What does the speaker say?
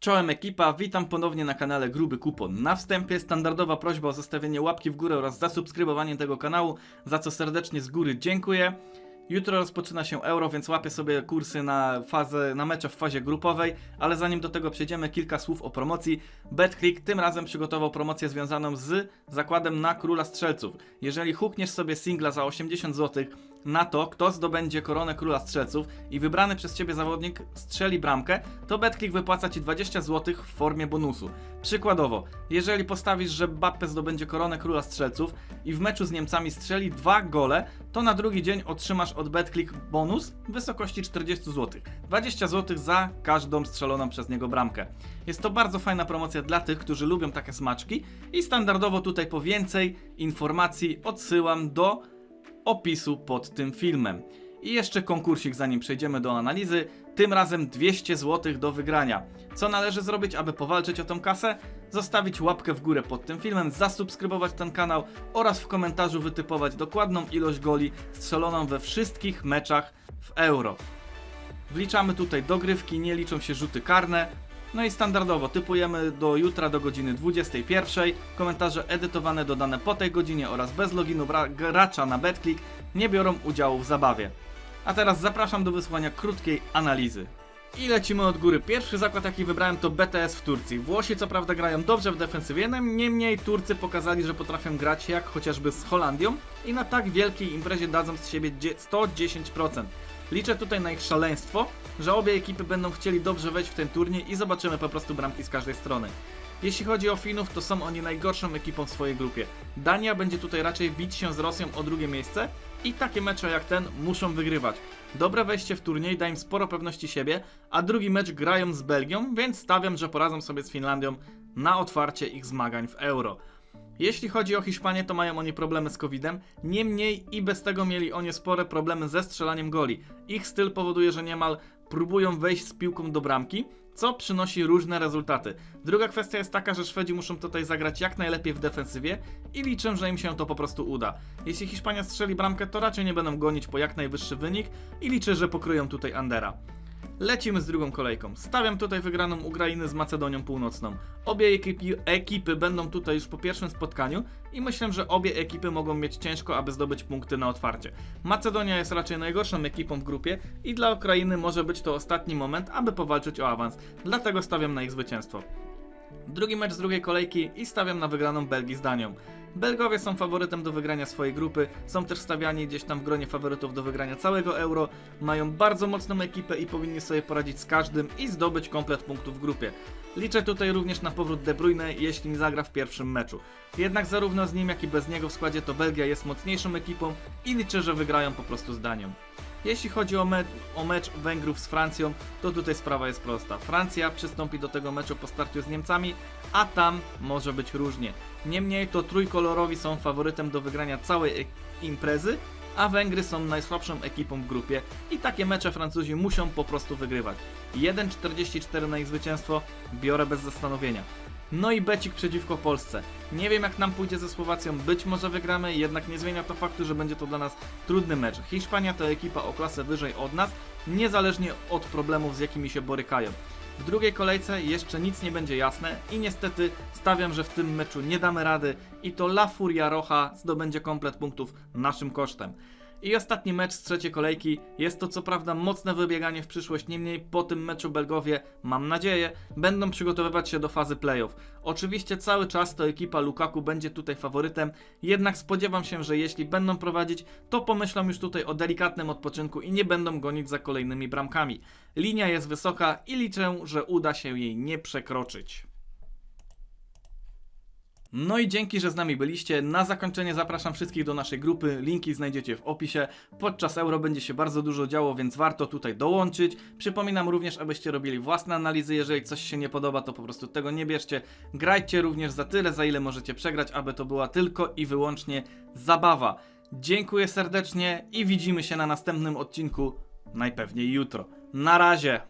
Czołem ekipa, witam ponownie na kanale Gruby Kupon. Na wstępie standardowa prośba o zostawienie łapki w górę oraz zasubskrybowanie tego kanału, za co serdecznie z góry dziękuję. Jutro rozpoczyna się Euro, więc łapię sobie kursy na, fazę, na mecze w fazie grupowej, ale zanim do tego przejdziemy, kilka słów o promocji. BetClick tym razem przygotował promocję związaną z zakładem na Króla Strzelców. Jeżeli hukniesz sobie singla za 80 zł na to, kto zdobędzie koronę Króla Strzelców i wybrany przez Ciebie zawodnik strzeli bramkę, to BetClick wypłaca Ci 20 zł w formie bonusu. Przykładowo, jeżeli postawisz, że Mbappe zdobędzie koronę Króla Strzelców i w meczu z Niemcami strzeli dwa gole, to na drugi dzień otrzymasz od BetClick bonus w wysokości 40 zł. 20 zł za każdą strzeloną przez niego bramkę. Jest to bardzo fajna promocja dla tych, którzy lubią takie smaczki i standardowo tutaj po więcej informacji odsyłam do opisu pod tym filmem. I jeszcze konkursik zanim przejdziemy do analizy, tym razem 200 zł do wygrania. Co należy zrobić, aby powalczyć o tą kasę? Zostawić łapkę w górę pod tym filmem, zasubskrybować ten kanał oraz w komentarzu wytypować dokładną ilość goli strzeloną we wszystkich meczach w Euro. Wliczamy tutaj dogrywki, nie liczą się rzuty karne. No i standardowo typujemy do jutra do godziny 21. Komentarze edytowane dodane po tej godzinie oraz bez loginu gracza na BetClick nie biorą udziału w zabawie. A teraz zapraszam do wysłania krótkiej analizy. I lecimy od góry. Pierwszy zakład jaki wybrałem to BTS w Turcji. Włosi co prawda grają dobrze w defensywie, niemniej Turcy pokazali, że potrafią grać jak chociażby z Holandią i na tak wielkiej imprezie dadzą z siebie dzie- 110%. Liczę tutaj na ich szaleństwo, że obie ekipy będą chcieli dobrze wejść w ten turniej i zobaczymy po prostu bramki z każdej strony. Jeśli chodzi o Finów, to są oni najgorszą ekipą w swojej grupie. Dania będzie tutaj raczej bić się z Rosją o drugie miejsce i takie mecze jak ten muszą wygrywać. Dobre wejście w turniej da im sporo pewności siebie, a drugi mecz grają z Belgią, więc stawiam, że poradzą sobie z Finlandią na otwarcie ich zmagań w Euro. Jeśli chodzi o Hiszpanię, to mają oni problemy z COVID-em, niemniej i bez tego mieli oni spore problemy ze strzelaniem goli. Ich styl powoduje, że niemal próbują wejść z piłką do bramki, co przynosi różne rezultaty. Druga kwestia jest taka, że Szwedzi muszą tutaj zagrać jak najlepiej w defensywie i liczę, że im się to po prostu uda. Jeśli Hiszpania strzeli bramkę, to raczej nie będą gonić po jak najwyższy wynik i liczę, że pokryją tutaj Andera. Lecimy z drugą kolejką. Stawiam tutaj wygraną Ukrainy z Macedonią Północną. Obie ekipy, ekipy będą tutaj już po pierwszym spotkaniu i myślę, że obie ekipy mogą mieć ciężko, aby zdobyć punkty na otwarcie. Macedonia jest raczej najgorszą ekipą w grupie i dla Ukrainy może być to ostatni moment, aby powalczyć o awans. Dlatego stawiam na ich zwycięstwo. Drugi mecz z drugiej kolejki i stawiam na wygraną Belgii z Danią. Belgowie są faworytem do wygrania swojej grupy, są też stawiani gdzieś tam w gronie faworytów do wygrania całego euro, mają bardzo mocną ekipę i powinni sobie poradzić z każdym i zdobyć komplet punktów w grupie. Liczę tutaj również na powrót De Bruyne, jeśli nie zagra w pierwszym meczu. Jednak zarówno z nim, jak i bez niego w składzie to Belgia jest mocniejszą ekipą i liczę, że wygrają po prostu z Danią. Jeśli chodzi o, me o mecz Węgrów z Francją, to tutaj sprawa jest prosta. Francja przystąpi do tego meczu po starciu z Niemcami, a tam może być różnie. Niemniej to trójkolorowi są faworytem do wygrania całej imprezy, a Węgry są najsłabszą ekipą w grupie i takie mecze Francuzi muszą po prostu wygrywać. 1,44 na ich zwycięstwo biorę bez zastanowienia. No i becik przeciwko Polsce. Nie wiem jak nam pójdzie ze Słowacją, być może wygramy, jednak nie zmienia to faktu, że będzie to dla nas trudny mecz. Hiszpania to ekipa o klasę wyżej od nas, niezależnie od problemów z jakimi się borykają. W drugiej kolejce jeszcze nic nie będzie jasne i niestety stawiam, że w tym meczu nie damy rady i to La Furia Rocha zdobędzie komplet punktów naszym kosztem. I ostatni mecz z trzeciej kolejki. Jest to co prawda mocne wybieganie w przyszłość, niemniej po tym meczu Belgowie, mam nadzieję, będą przygotowywać się do fazy playoff. Oczywiście cały czas to ekipa Lukaku będzie tutaj faworytem, jednak spodziewam się, że jeśli będą prowadzić, to pomyślą już tutaj o delikatnym odpoczynku i nie będą gonić za kolejnymi bramkami. Linia jest wysoka i liczę, że uda się jej nie przekroczyć. No i dzięki, że z nami byliście. Na zakończenie zapraszam wszystkich do naszej grupy. Linki znajdziecie w opisie. Podczas euro będzie się bardzo dużo działo, więc warto tutaj dołączyć. Przypominam również, abyście robili własne analizy. Jeżeli coś się nie podoba, to po prostu tego nie bierzcie. Grajcie również za tyle, za ile możecie przegrać, aby to była tylko i wyłącznie zabawa. Dziękuję serdecznie i widzimy się na następnym odcinku, najpewniej jutro. Na razie!